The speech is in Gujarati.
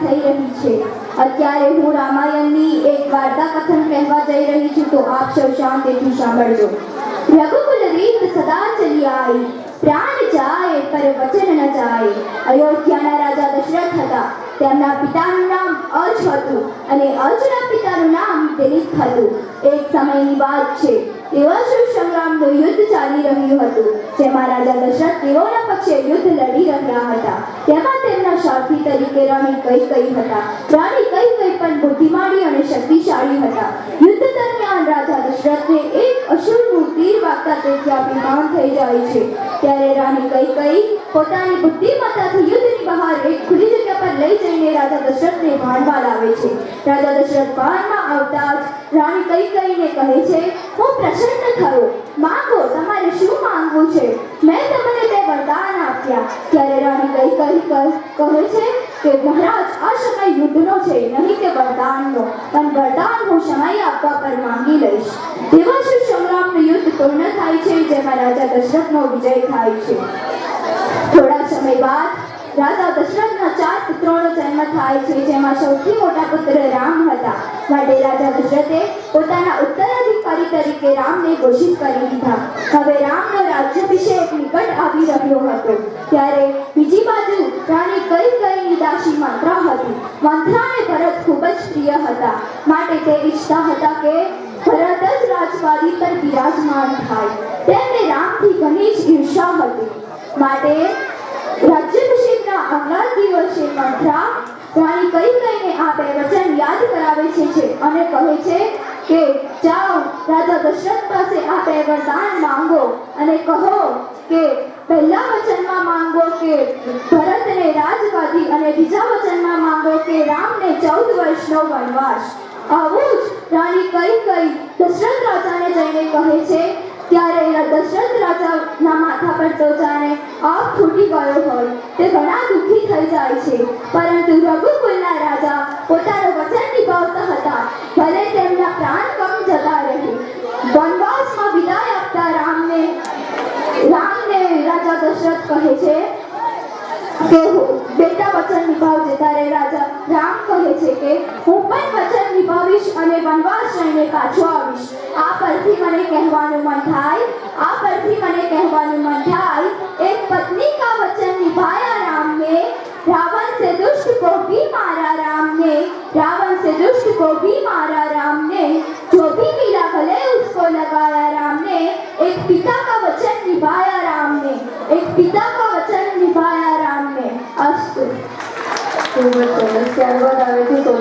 થઈ રહી છે. અત્યારે હું રામાયણની એક વાર્તા કથન કહેવા જઈ રહી છું, તો આપ સૌ શાંતિથી સાંભળજો. રઘુકુલ રીત સદા ચલી આવી પ્રાણ જાય પર વચન ન જાય. અયોધ્યાના રાજા દશરથ હતા. તેમના પિતાનું નામ અજ હતું અને અજના પિતાનું નામ દિલીપ હતું. એક સમયની વાત છે દેવાસુર સંગ્રામનું યુદ્ધ ચાલી રહ્યું હતું? જેમાં રાજા દશરથ તેઓના પક્ષે યુદ્ધ લડી રહ્યા હતા. તેમાં તરીકે રાણી કઈ કઈ હતા. રાણી કઈ કઈ પણ બુદ્ધિમાની અને શક્તિશાળી હતા. યુદ્ધ દરમિયાન રાજા દશરથને એક અસુરનું તીર વાગતા તે ત્યાં બીમાર થઈ જાય છે. ત્યારે રાણી કઈ કઈ પોતાની બુદ્ધિમત્તાથી યુદ્ધની બહાર એક ખુલ્લી જગ્યા પર લઈ જઈને રાજા દશરથને ભાણવા લાવે છે. રાજા દશરથ ભાનમાં આવતા જ રાણી કઈ કઈને કહે છે, હું પ્રસન્ન થયો. માંગો તમારે શું માંગવું છે મેં તમને બે વરદાન આપ્યા ત્યારે રાણી કઈ કહે છે કે મહારાજ, આ સમય યુદ્ધનો છે, નહીં કે વરદાનનો. પણ વરદાન હું સમય આપવા પર માંગી લઈશ. દેવાસુર સંગ્રામનું યુદ્ધ પૂર્ણ થાય છે, જેમાં રાજા દશરથનો વિજય થાય છે? થોડા સમય બાદ રાજા દશરથના ચાર પુત્રોનો જન્મ થાય છે, જેમાં સૌથી મોટા પુત્ર રામ હતા. માટે રાજા દશરથે પોતાના ઉત્તરાધિકારી તરીકે રામને ઘોષિત કરી દીધા. હવે રામનો રાજ્યાભિષેક નિકટ આવી રહ્યો હતો ત્યારે બીજી બાજુ રાણી કઈ કઈની દાસી મંત્રા હતી? મંથરાને ભરત ખૂબ જ પ્રિય હતા. માટે તે ઈચ્છતા હતા કે ભરત જ રાજવાદી પર બિરાજમાન થાય. તેમને રામથી ઘણી જ ઈર્ષા હતી. માટે રાજ્યાભિષેકના આગલા દિવસે મંથરા રાણી કઈ કઈને આ બે વચન યાદ કરાવે છે? અને કહે છે કે, જાઓ, રાજા દશરથ પાસે આ બે વરદાન માંગો અને કહો કે, પહેલા કે ભરતને રાજગાદી અને બીજા વચનમાં માંગો કે રામને ચૌદ વર્ષનો વનવાસ. આવું જ રાણી કઈ કઈ દશરથ રાજાને જઈને કહે છે, ત્યારે દશરથ રાજાના માથા પર તો આપ ફૂટી ગયો હોય. તે ઘણા દુઃખી થઈ જાય છે, પરંતુ રઘુકુલના રાજા પોતાનું વચન નિભાવતા હતા ભલે તેમના પ્રાણ કમ જતા રહે વનવાસમાં વિદાય આપતા રામને રામને રાજા દશરથ કહે છે કે હું બેટા વચન નિભાવજે ત્યારે રાજા રામ કહે છે કે હું પણ વચન નિભાવીશ અને વનવાસ જઈને પાછો આવીશ આ પરથી મને કહેવાનું મન થાય આ પરથી મને કહેવાનું મન થાય એક પત્ની કા વચન નિભાયા राम ने रावण से दुष्ट को भी मारा राम ने रावण से दुष्ट को भी मारा राम ने तो बच्चों ने क्या बतावे कि तो